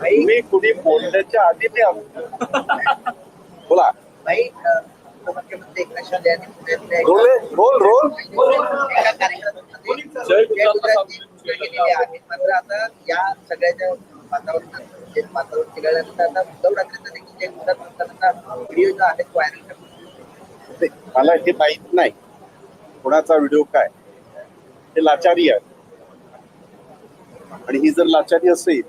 तुम्ही कुणी बोलण्याच्या आधी ते आम- बोला. उपमुख्यमंत्री एकनाथ शिंदे यांनी पुण्यातल्या रोल रोल एका केलेली आहे मात्र आता या सगळ्याच्या वातावरणात जे वातावरण बिघडल्यानंतर आता उद्धव ठाकरेंचा देखील जय गुजरात म्हणताना व्हिडिओ जो आहे तो व्हायरल करतो मला हे माहीत नाही. कोणाचा व्हिडिओ काय? हे लाचारी आहे. आणि ही जर लाचारी असेल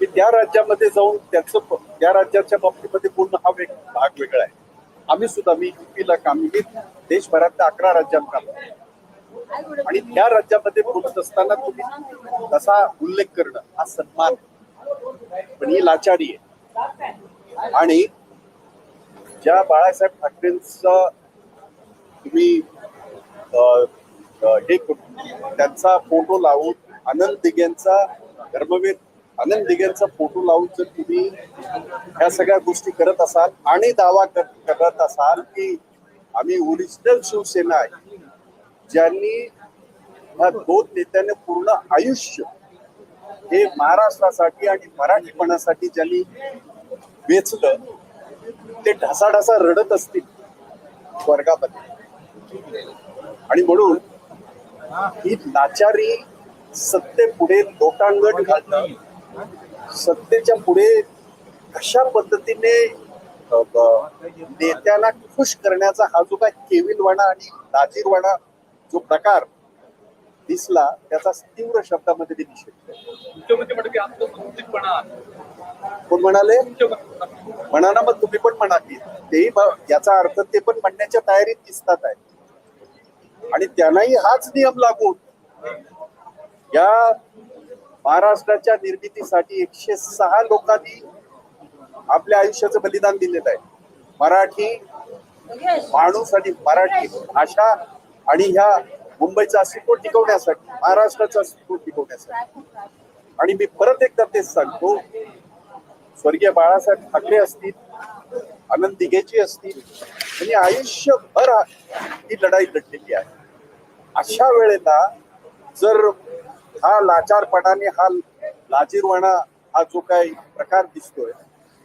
मी त्या राज्यामध्ये जाऊन त्याचं त्या राज्याच्या बाबतीमध्ये पूर्ण हा वेग भाग वेगळा आहे. आम्ही सुद्धा मी युपीला काम मी देशभरातल्या अकरा राज्यात काम आणि त्या राज्यामध्ये बोलत असताना तुम्ही तसा उल्लेख करणं हा सन्मान पण ही लाचारी आहे. आणि ज्या बाळासाहेब ठाकरेंचा तुम्ही हे त्यांचा फोटो लावून आनंद दिघेंचा धर्मवीर आनंद दिघेंचा फोटो लावून जर तुम्ही ह्या सगळ्या गोष्टी करत असाल आणि दावा करत असाल की आम्ही ओरिजिनल शिवसेना आहे ज्यांनी ह्या दोन नेत्यांनी पूर्ण आयुष्य हे महाराष्ट्रासाठी आणि मराठीपणासाठी ज्यांनी वेचलं ते ढसाढसा रडत असतील स्वर्गामध्ये आणि म्हणून ही लाचारी सत्तेपुढे लोटांगण घालणं सत्तेच्या पुढे कशा पद्धतीने नेत्यांना खुश करण्याचा हा जो काय केविलवाणा आणि लाजीरवाणा जो प्रकार दिसला त्याचा तीव्र शब्दामध्ये मी निषेध कोण म्हणाले? म्हणा ना मग तुम्ही पण म्हणा की. तेही याचा अर्थ ते पण म्हणण्याच्या तयारीत दिसतात आहे. आणि त्यांनाही हाच नियम लागून या महाराष्ट्राच्या निर्मितीसाठी एकशे सहा लोकांनी आपल्या आयुष्याचं बलिदान दिलेलं आहे. मराठी माणूस आणि मराठी भाषा आणि ह्या मुंबईचा अस्तित्व टिकवण्यासाठी महाराष्ट्राचं अस्तित्व टिकवण्यासाठी. आणि मी परत एकदा तेच सांगतो स्वर्गीय बाळासाहेब ठाकरे असतील आनंद दिघेची असतील आणि आयुष्यभर ही लढाई लढलेली आहे. अशा वेळेला जर हा लाचारपणाने हा लाजीरवाणा हा जो काही प्रकार दिसतोय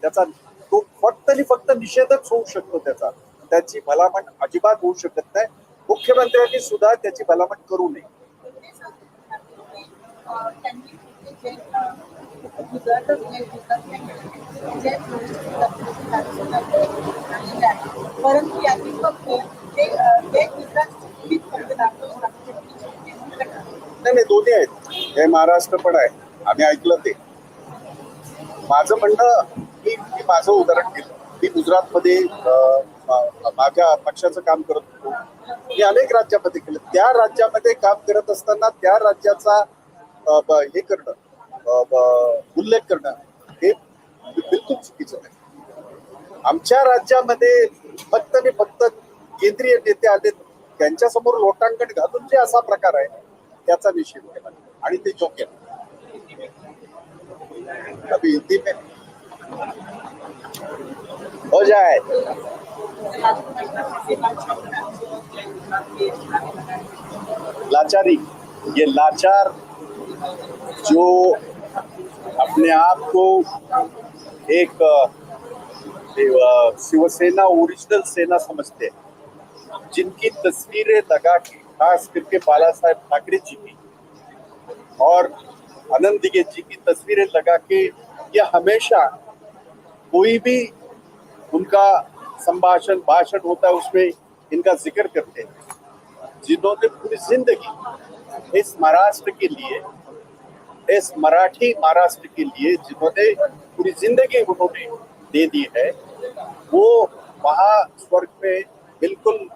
त्याचा तो फक्त आणि फक्त निषेधच होऊ शकतो त्याचा. त्याची भलामण अजिबात होऊ शकत नाही. मुख्यमंत्र्यांनी सुद्धा त्याची भलामण करू नये. परंतु यातील फक्त ते ते गुजरात फक्त दाखवून नाही नाही दोन्ही आहेत हे महाराष्ट्र पण आहे. आम्ही ऐकलं ते. माझं म्हणणं मी मी माझं उदाहरण केलं मी गुजरातमध्ये माझ्या पक्षाचं काम करत होतो. मी अनेक राज्यामध्ये केलं. त्या राज्यामध्ये काम करत असताना त्या राज्याचा हे करणं उल्लेख करणं हे बिलकुल चुकीचं नाही. आमच्या राज्यामध्ये फक्त आणि फक्त केंद्रीय नेते आले त्यांच्यासमोर लोटांकन घालून जे असा प्रकार आहे त्याचा निषेध केला. आणि ते अभी हिंदी में हो जाए. लाचारी. ये लाचार जो अपने आप को एक शिवसेना, ओरिजिनल सेना समझते हैं। जिनकी तस्वीरें लगा के, खास करके बाला साहेब ठाकरे जी की और आनंद दिगे जी की तस्वीरें लगा के ये हमेशा कोई भी उनका संभाषण, भाषण होता है, उसमें इनका ज़िक्र करते हैं। जिन्होंने पूरी ज़िंदगी इस महाराष्ट्र के लिए, इस मराठी महाराष्ट्र के लिए जिन्होंने पूरी ज़िंदगी उन्होंने दे दी है, वो वहाँ स्वर्ग में बिल्कुल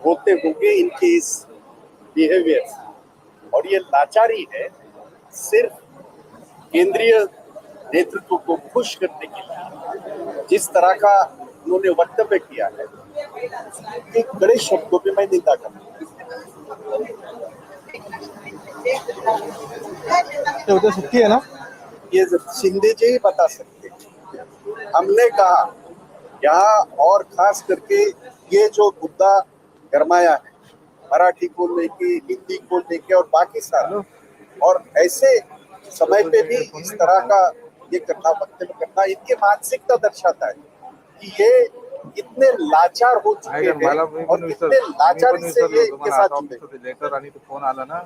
होते होंगे इनके इस बिहेवियर और ये लाचारी है सिर्फ़ केंद्रीय नेतृत्व को खुश करने के लिए। जिस तरह का उन्होंने वक्तव्य किया है उसकी कड़े शब्दों में मैं निंदा करता हूँ। ते आहे ना? ये शिंदे जी ही बता सकते हमने कहा यहाँ और खास करके ये जो मुद्दा गरमाया है मराठी को लेके हिंदी को लेके और बाकी सारा। और ऐसे समय पे भी इस तरह का ये करना वक्तव्य करना इनकी मानसिकता दर्शाता है कि ये इतने लाचार हो चुके मी हैं और मी लाचार से ये इनके साथ जुड़े लेटर आणि तो फ़ोन आला ना.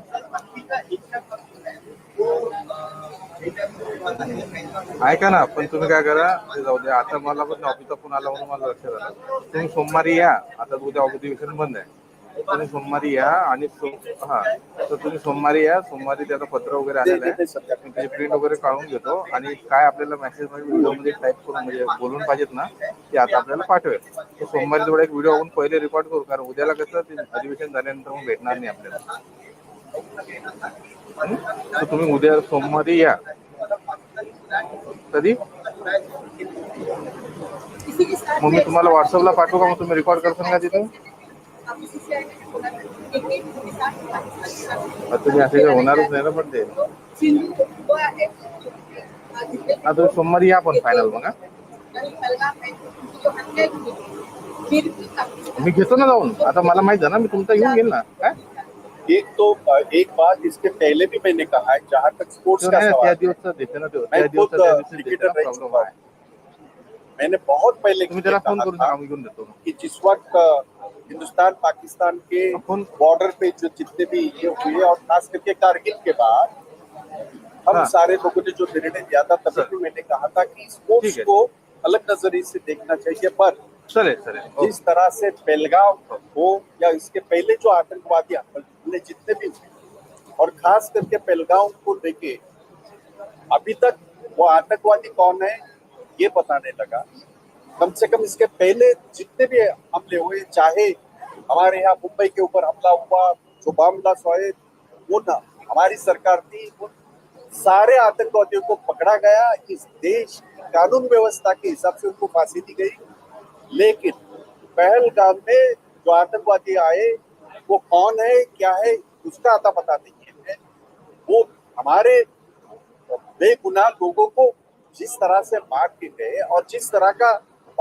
ऐका ना पण तुम्ही काय करा ते जाऊ द्या. आता मला पण ऑफिसचा फ़ोन आला म्हणून मला लक्षात आलं तुम्ही सोमवारी या. आता उद्या अधिवेशन बंद आहे. तुम्ही सोमवारी या आणि हा तर तुम्ही सोमवारी या सोमवारी त्याचं पत्र वगैरे आलेलं आहे. मी त्याची प्रिंट वगैरे काढून घेतो आणि काय आपल्याला मेसेज व्हिडिओमध्ये व्हिडिओ टाईप करून म्हणजे बोलून पाहिजेत ना ते आता आपल्याला पाठवेल. तर सोमवारी तेवढा एक व्हिडिओ आपण पहिले रेकॉर्ड करू कारण उद्याला कसं ते अधिवेशन झाल्यानंतर मग भेटणार नाही आपल्याला. तर तुम्ही उद्या सोमवारी या. कधी? मग मी तुम्हाला व्हॉट्सअपला पाठवू का? मग तुम्ही रेकॉर्ड करसान का तिथे? तुम्ही असे काय होणारच ना जाऊन आता मला माहित ना मी तुमचा घेऊन ना एक तो एक बात इसके पहले भी मैंने कहा है जहाँ तक स्पोर्ट्स का सवाल मैंने बहुत पहले कि जिस वक्त हिंदुस्तान पाकिस्तान के बॉर्डर पे जो जितने भी ये हुए और खास करके कारगिल के बाद हम हाँ। सारे लोगों ने जो निर्णय दिया था तभी भी मैंने कहा था कि स्पोर्ट्स को अलग नज़रिए से देखना चाहिए पर चालेल ओके. जिस तरह से बेलगांव हो या इसके पहले जो आतंकवादी हमले जितने भी हुए और खास करके पहलगांव को लेके अभी तक वो आतंकवादी कौन है ये बताने लगा कम से कम इसके पहले जितने भी हमले हुए, चाहे हमारे यहाँ मुंबई के ऊपर हमला हुआ, जो बम ब्लास्ट हुए वो ना। हमारी सरकार थी उन सारे आतंकवादियों को पकड़ा गया। इस देश की कानून व्यवस्था के हिसाब से उनको फांसी दी गई। लेकिन पहलगाम में जो आतंकवादी आए, वो कौन है, क्या है, उसका आता पता नहीं है। वो हमारे बेगुनाह लोगों को जिस तरह से मार के गए और जिस तरह का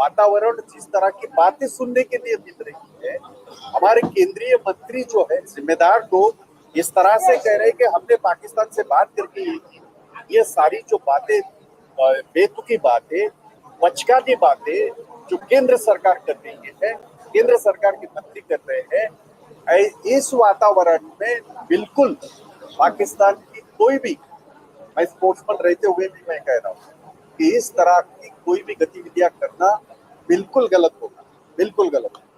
वातावरण जिस तरह की बातें सुनने के लिए मिल रही है, हमारे केंद्रीय मंत्री जो है, जिम्मेदार लोग इस तरह से कह रहे हैं कि हमने पाकिस्तान से बात करके ये की। ये सारी जो बातें बेतुकी बातें बचकानी बातें जो केंद्र सरकार कर रही है, केंद्र सरकार के मंत्री कर रहे हैं इस वातावरण में बिल्कुल पाकिस्तान की कोई भी, मैं स्पोर्ट्समैन रहते हुए भी मैं कह रहा हूँ कि इस तरह की कोई भी गतिविधियां करना बिल्कुल गलत होगा बिल्कुल गलत होगा।